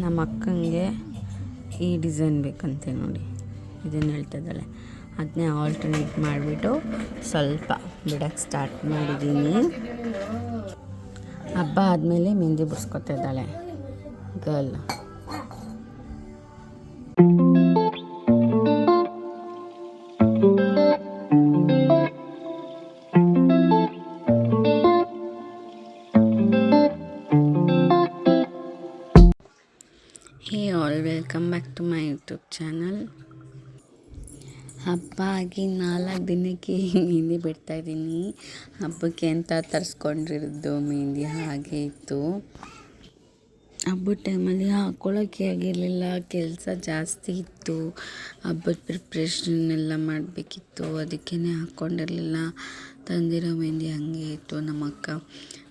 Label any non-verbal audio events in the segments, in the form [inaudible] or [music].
ನಮ್ಮ ಅಕ್ಕಂಗೆ ಈ ಡಿಸೈನ್ ಬೇಕಂತೆ ನೋಡಿ. ಇದನ್ನು ಹೇಳ್ತಿದ್ದಾಳೆ. ಅದನ್ನೇ ಆಲ್ಟರ್ನೇಟ್ ಮಾಡಿಬಿಟ್ಟು ಸ್ವಲ್ಪ ಬಿಡೋಕ್ಕೆ ಸ್ಟಾರ್ಟ್ ಮಾಡಿದ್ದೀನಿ. ಹಬ್ಬ ಆದಮೇಲೆ ಮೆಹಂದಿ ಬಿಡಿಸ್ಕೊತಾ ಇದ್ದಾಳೆ girl hey all welcome back to my YouTube channel ಹಬ್ಬ ಆಗಿ ನಾಲ್ಕು ದಿನಕ್ಕೆ [laughs] ಮೆಹಂದಿ ಬಿಡ್ತಾ ಇದ್ದೀನಿ. ಹಬ್ಬಕ್ಕೆ ಅಂತ ತರಿಸ್ಕೊಂಡಿರೋದು ಮೆಹಂದಿ ಹಾಗೆ ಇತ್ತು. ಹಬ್ಬದ ಟೈಮಲ್ಲಿ ಹಾಕ್ಕೊಳ್ಳೋಕ್ಕೆ ಆಗಿರಲಿಲ್ಲ, ಕೆಲಸ ಜಾಸ್ತಿ ಇತ್ತು. ಹಬ್ಬದ ಪ್ರಿಪ್ರೇಷನ್ ಎಲ್ಲ ಮಾಡಬೇಕಿತ್ತು ಅದಕ್ಕೇ ಹಾಕ್ಕೊಂಡಿರಲಿಲ್ಲ ತಂದಿರೋ ಮೆಹಂದಿ ಹಾಗೆ ಇತ್ತು. ನಮ್ಮ ಅಕ್ಕ,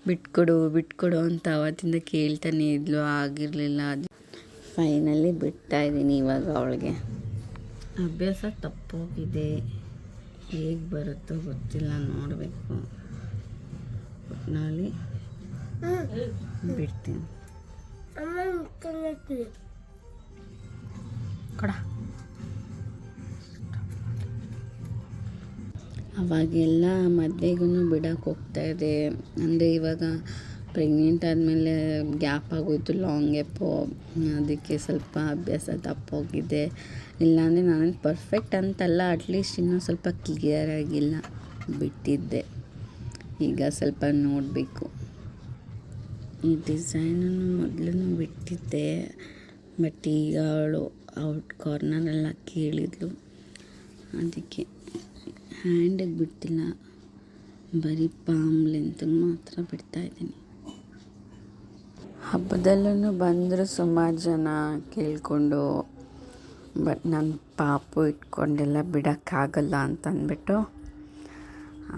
ಬಿಟ್ಕೊಡು ಬಿಟ್ಕೊಡು ಅಂತ ಅವತ್ತಿಂದ ಕೇಳ್ತಾನೆ ಇದ್ಲು. ಆಗಿರಲಿಲ್ಲ, ಅದು ಫೈನಲಿ ಬಿಡ್ತಾ ಇದ್ದೀನಿ ಇವಾಗ ಅವಳಿಗೆ. ಅಭ್ಯಾಸ ತಪ್ಪೋಗಿದೆ. ಹೇಗೆ ಬರುತ್ತೋ ಗೊತ್ತಿಲ್ಲ, ನೋಡಬೇಕು. ಒಟ್ಟಿನಲ್ಲಿ ಬಿಡ್ತೀನಿ. ಕೊಡ. ಅವಾಗೆಲ್ಲ ಮದುವೆಗೂ ಬಿಡೋಕೆ ಇದೆ. ಅಂದರೆ ಇವಾಗ ಪ್ರೆಗ್ನೆಂಟ್ ಆದಮೇಲೆ ಗ್ಯಾಪ್ ಆಗೋಯ್ತು ಲಾಂಗ್ ಗ್ಯಾಪು ಅದಕ್ಕೆ ಸ್ವಲ್ಪ ಅಭ್ಯಾಸ ತಪ್ಪೋಗಿದೆ. ಇಲ್ಲಾಂದರೆ ನಾನು ಪರ್ಫೆಕ್ಟ್ ಅಂತಲ್ಲ ಅಟ್ಲೀಸ್ಟ್ ಇನ್ನೂ ಸ್ವಲ್ಪ ಕ್ಲಿಯರ್ ಆಗಿಲ್ಲ ಬಿಟ್ಟಿದ್ದೆ. ಈಗ ಸ್ವಲ್ಪ ನೋಡಬೇಕು. ಈ ಡಿಸೈನನ್ನು ಮೊದಲು ಬಿಟ್ಟಿದ್ದೆ ಬಟ್ ಈಗ ಅವಳು ಔಟ್ ಕಾರ್ನರೆಲ್ಲ ಕೇಳಿದ್ಲು. ಅದಕ್ಕೆ ಹ್ಯಾಂಡಿಗೆ ಬಿಡ್ತಿಲ್ಲ. ಬರೀ ಪಾಮ್ ಲೆಂತ್ ಮಾತ್ರ ಬಿಡ್ತಾ ಇದ್ದೀನಿ. ಹಬ್ಬದಲ್ಲೂ ಬಂದರು ಸುಮಾರು ಜನ ಕೇಳಿಕೊಂಡು, ಬಟ್ ನನ್ನ ಪಾಪು ಇಟ್ಕೊಂಡೆಲ್ಲ ಬಿಡೋಕ್ಕಾಗಲ್ಲ ಅಂತ ಅಂದ್ಬಿಟ್ಟು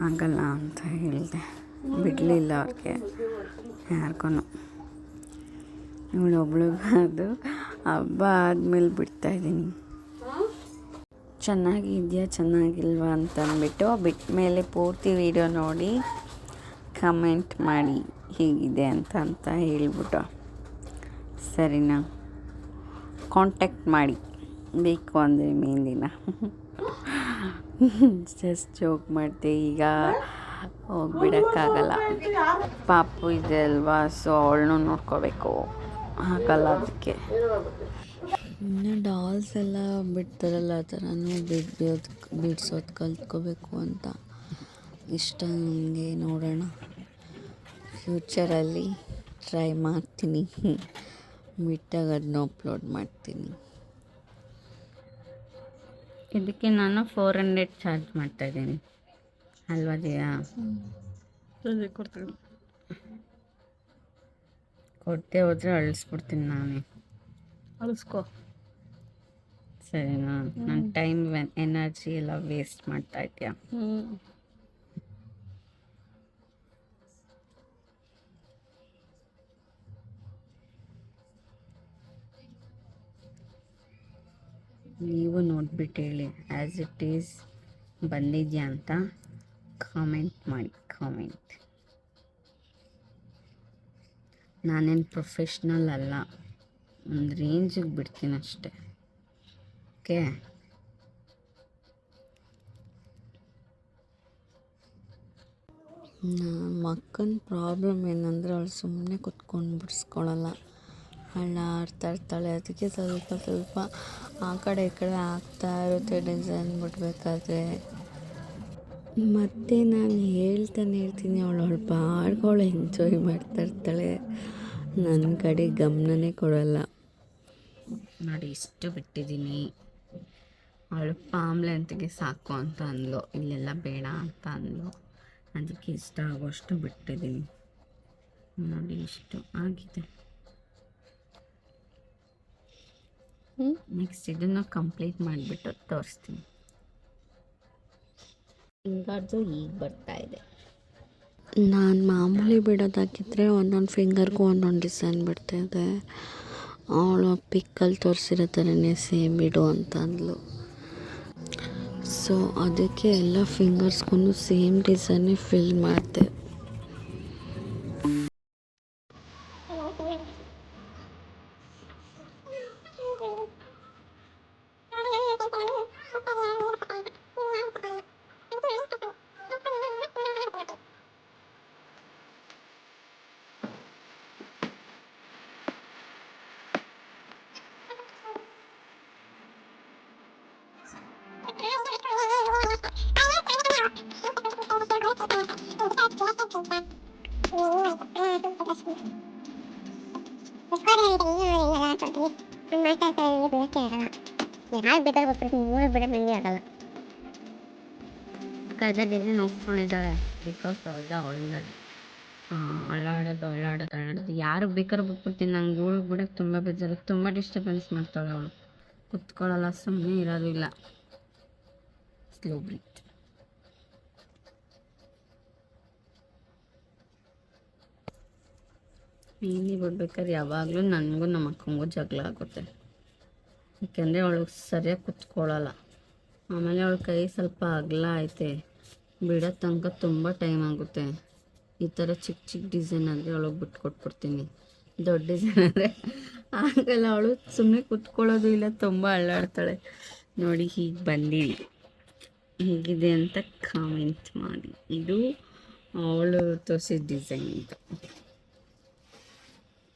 ಆಗಲ್ಲ ಅಂತ ಹೇಳಿದೆ. ಬಿಡಲಿಲ್ಲ ಅವ್ರಿಗೆ. ಯಾರಿಗೂ ಇವಳೊಬ್ಳಿಗೆ ಅದು ಹಬ್ಬ ಆದಮೇಲೆ ಬಿಡ್ತಾಯಿದ್ದೀನಿ ಚೆನ್ನಾಗಿದೆಯಾ ಚೆನ್ನಾಗಿಲ್ವಾ ಅಂತ ಅಂದ್ಬಿಟ್ಟು ಬಿಟ್ಟ ಮೇಲೆ ಪೂರ್ತಿ ವೀಡಿಯೋ ನೋಡಿ, ಕಮೆಂಟ್ ಮಾಡಿ. ಹೇಗಿದೆ ಅಂತ ಅಂತ ಹೇಳಿಬಿಟ್ಟು. ಸರಿನಾ? ಕಾಂಟ್ಯಾಕ್ಟ್ ಮಾಡಿ. ಬೇಕು ಅಂದರೆ ಮೆಹಂದಿನ ಜಸ್ಟ್ ಜೋಕ್ ಮಾಡಿದೆ, ಈಗ ಹೋಗ್ಬಿಡೋಕ್ಕಾಗಲ್ಲ. ಪಾಪು ಇದೆ ಅಲ್ವಾ ಸೊ ಅವಳನ್ನೂ ನೋಡ್ಕೋಬೇಕು. ಆಗಲ್ಲ ಅದಕ್ಕೆ. ಇನ್ನು ಡಾಲ್ಸ್ ಎಲ್ಲ ಬಿಡ್ತಾರಲ್ಲ, ಆ ಥರನೂ ಬಿಡ್ಸೋದು ಬಿಡ್ಸೋದು ಕಲ್ತ್ಕೋಬೇಕು ಅಂತ. ಇಷ್ಟ ನನಗೆ ನೋಡೋಣ. ಫ್ಯೂಚರಲ್ಲಿ ಟ್ರೈ ಮಾಡ್ತೀನಿ. ಬಿಟ್ಟಾಗ ಅದನ್ನ ಅಪ್ಲೋಡ್ ಮಾಡ್ತೀನಿ. ಇದಕ್ಕೆ ನಾನು ಫೋರ್ ಹಂಡ್ರೆಡ್ ಚಾರ್ಜ್ ಮಾಡ್ತಾಯಿದ್ದೀನಿ ಅಲ್ವಾ ದಿಯಾ ಕೊಡ್ತೀನಿ. ಕೊಟ್ಟೆ ಹೋದರೆ ಅಳಿಸ್ಬಿಡ್ತೀನಿ ನಾನೇ. ಅಳಿಸ್ಕೋ. ಸರಿನಾ? ನನ್ನ ಟೈಮ್ ಎನರ್ಜಿ ಎಲ್ಲ ವೇಸ್ಟ್ ಮಾಡ್ತಾ ಇದೆಯಾ? ನೀವು ನೋಡ್ಬಿಟ್ಟು ಹೇಳಿ. ಆ್ಯಸ್ ಇಟ್ ಈಸ್ ಬಂದಿದೆಯಾ ಅಂತ ಕಾಮೆಂಟ್ ಮಾಡಿ ಕಾಮೆಂಟ್ ನಾನೇನು ಪ್ರೊಫೆಷ್ನಲ್ ಅಲ್ಲ. ಒಂದು ರೇಂಜಿಗೆ ಬಿಡ್ತೀನಿ ಅಷ್ಟೆ. ಓಕೆ ನಮ್ಮ ಅಕ್ಕನ ಪ್ರಾಬ್ಲಮ್ ಏನಂದರೆ ಅವಳು ಸುಮ್ಮನೆ ಕುತ್ಕೊಂಡು ಬಿಡಿಸ್ಕೊಳಲ್ಲ. ಅವಳು ಆಡ್ತಾ ಇರ್ತಾಳೆ. ಅದಕ್ಕೆ ಸ್ವಲ್ಪ ಸ್ವಲ್ಪ ಆ ಕಡೆ ಈ ಕಡೆ ಆಗ್ತಾ ಇರುತ್ತೆ ಡಿಸೈನ್ ಬಿಡಬೇಕಾದ್ರೆ. ಮತ್ತೆ ನಾನು ಹೇಳ್ತಾನೆ ಇರ್ತೀನಿ ಅವಳು. ಅವಳು ಪಾಡ್ಗೆ ಎಂಜಾಯ್ ಮಾಡ್ತಾ ಇರ್ತಾಳೆ. ನನ್ನ ಕಡೆ ಗಮನನೇ ಕೊಡಲ್ಲ. ನೋಡಿ, ಇಷ್ಟು ಬಿಟ್ಟಿದ್ದೀನಿ. ಅವಳು ಪಾಮ್ಲೆ ಅಂತಿಗೆ ಸಾಕು ಅಂತ ಅಂದ್ಲು. ಇಲ್ಲೆಲ್ಲ ಬೇಡ ಅಂತ ಅಂದ್ಲು. ಅದಕ್ಕೆ ಇಷ್ಟ ಆಗೋಷ್ಟು ಬಿಟ್ಟಿದ್ದೀನಿ. ನೋಡಿ, ಇಷ್ಟು ಆಗಿದೆ. ನೆಕ್ಸ್ಟ್ ಇದನ್ನು ಕಂಪ್ಲೀಟ್ ಮಾಡಿಬಿಟ್ಟು ತೋರಿಸ್ತೀನಿ. ಫಿಂಗರ್ದು ಈಗ ಬರ್ತಾ ಇದೆ. ನಾನು ಮಾಮೂಲಿ ಬಿಡೋದಾಗಿದ್ದರೆ ಒಂದೊಂದು ಫಿಂಗರ್ಗೂ ಒಂದೊಂದು ಡಿಸೈನ್ ಬಿಡ್ತಾಯಿದ್ದೆ ಅವಳು ಪಿಕ್ಕಲ್ಲಿ ತೋರಿಸಿರೋ ಥರನೇ ಸೇಮ್ ಬಿಡು ಅಂತ ಅಂದ್ಲು. ಸೊ ಅದಕ್ಕೆ ಎಲ್ಲ ಫಿಂಗರ್ಸ್ಗೂ ಸೇಮ್ ಡಿಸೈನೇ ಫಿಲ್ ಮಾಡಿದೆ. ನೋಡ್ಕೊಂಡಿದ್ದಾಳೆ ಬಿಕಾಸ್ ಯಾರು ಬೇಕಾದ್ರೂ ಬಿಟ್ಬಿಡ್ತೀನಿ ನಂಗೆ ಇವಳು ಬಿಡೋಕೆ ತುಂಬ ಬೇಜಾರು ತುಂಬ ಡಿಸ್ಟರ್ಬೆನ್ಸ್ ಮಾಡ್ತಾಳೆ ಅವಳು ಕುತ್ಕೊಳ್ಳಲ್ಲ ಸುಮ್ಮನೆ ಇರೋದು ಇಲ್ಲ ಸ್ಲೋ ಬ್ರೀತ್ ಮೀನಿ ಬರ್ಬೇಕಾದ್ರೆ ಯಾವಾಗಲೂ ನನಗೂ ನಮ್ಮ ಅಕ್ಕಂಗೂ ಜಗಳ ಆಗುತ್ತೆ. ಯಾಕೆಂದರೆ ಅವಳು ಸರಿಯಾಗಿ ಕುತ್ಕೊಳ್ಳಲ್ಲ. ಆಮೇಲೆ ಅವಳ ಕೈ ಸ್ವಲ್ಪ ಅಗಲ ಐತೆ. ಬಿಡೋ ತನಕ ತುಂಬ ಟೈಮ್ ಆಗುತ್ತೆ. ಈ ಥರ ಚಿಕ್ಕ ಚಿಕ್ಕ ಡಿಸೈನ್ ಆದರೆ ಅವಳಿಗೆ ಬಿಟ್ಕೊಟ್ಬಿಡ್ತೀನಿ. ದೊಡ್ಡ ಡಿಸೈನ್ ಅಂದರೆ ಆಗಲ್ಲ ಅವಳು ಸುಮ್ಮನೆ ಕುತ್ಕೊಳ್ಳೋದು ಇಲ್ಲ, ತುಂಬ ಅಳ್ಳಾಡ್ತಾಳೆ. ನೋಡಿ, ಹೀಗೆ ಬಂದಿ ಹೀಗಿದೆ ಅಂತ ಕಾಮೆಂಟ್ ಮಾಡಿ. ಇದು ಅವಳು ತೋರಿಸಿದ ಡಿಸೈನ್ ಇದು.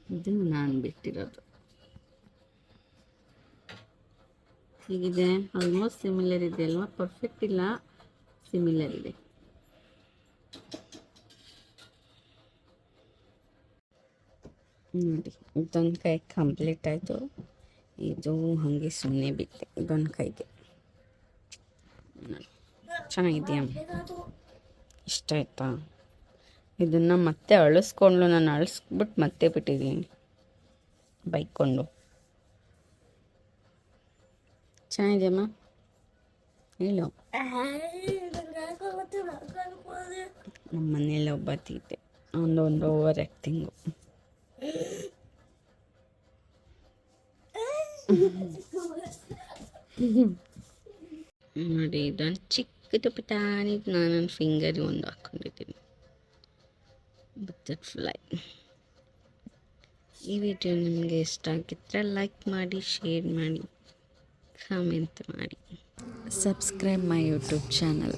ಇದು ನಾನು ಬಿಟ್ಟಿರೋದು ಹೀಗಿದೆ ಆಲ್ಮೋಸ್ಟ್ ಸಿಮಿಲರ್ ಇದೆ ಅಲ್ವಾ ಪರ್ಫೆಕ್ಟ್ ಇಲ್ಲ ಸಿಮಿಲರ್ ಇದೆ ನೋಡಿ ಇದೊಂದು ಕೈ ಕಂಪ್ಲೀಟ್ ಆಯಿತು ಇದು ಹಾಗೆ ಸುಮ್ಮನೆ ಬಿಟ್ಟೆ ಇದೊಂದು ಕೈಗೆ ನೋಡಿ. ಚೆನ್ನಾಗಿದೆಯಾ ಇಷ್ಟ ಆಯ್ತಾ ಇದನ್ನು ಮತ್ತೆ ಅಳಿಸ್ಕೊಂಡು ನಾನು ಅಳಿಸ್ಬಿಟ್ಟು ಮತ್ತೆ ಬಿಟ್ಟಿದ್ದೀನಿ ಬೈಕೊಂಡು. ಚೆನ್ನಾಗಿದೆಯಮ್ಮ? ಹೇಳು. ನಮ್ಮ ಮನೇಲಿ ಒಬ್ಬ ಒಂದು ಒಂದೊಂದು ಓವರ್ ಆ್ಯಕ್ಟಿಂಗು ನೋಡಿ, ಇದೊಂದು ಚಿಕ್ಕದು ಪುಟಾಣಿ ನಾನು ನನ್ನ ಫಿಂಗರ್ ಒಂದು ಹಾಕ್ಕೊಂಡಿದ್ದೀನಿ ಬಟರ್ಫ್ಲೈ ಈ ವಿಡಿಯೋ ನಿಮಗೆ ಇಷ್ಟ ಆಗಿದ್ದರೆ ಲೈಕ್ ಮಾಡಿ ಶೇರ್ ಮಾಡಿ ಕಾಮೆಂಟ್ ಮಾಡಿ. Subscribe my YouTube channel.